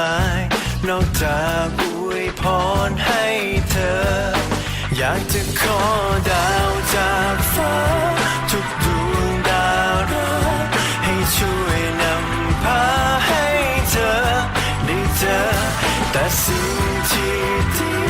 ากมาย นอกจากอวยพรให้เธอ อยากจะขอดาวจากฟ้า ทุกดวงดาวรักให้ช่วยนำพาให้เธอ ได้เจอแต่สิ่งที่ดี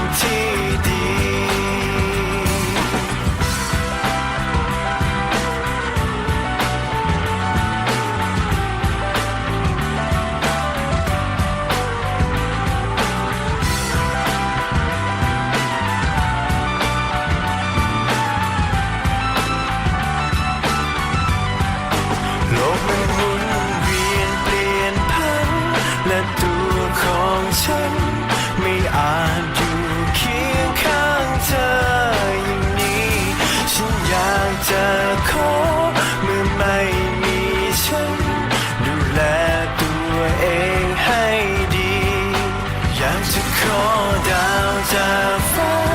若道这风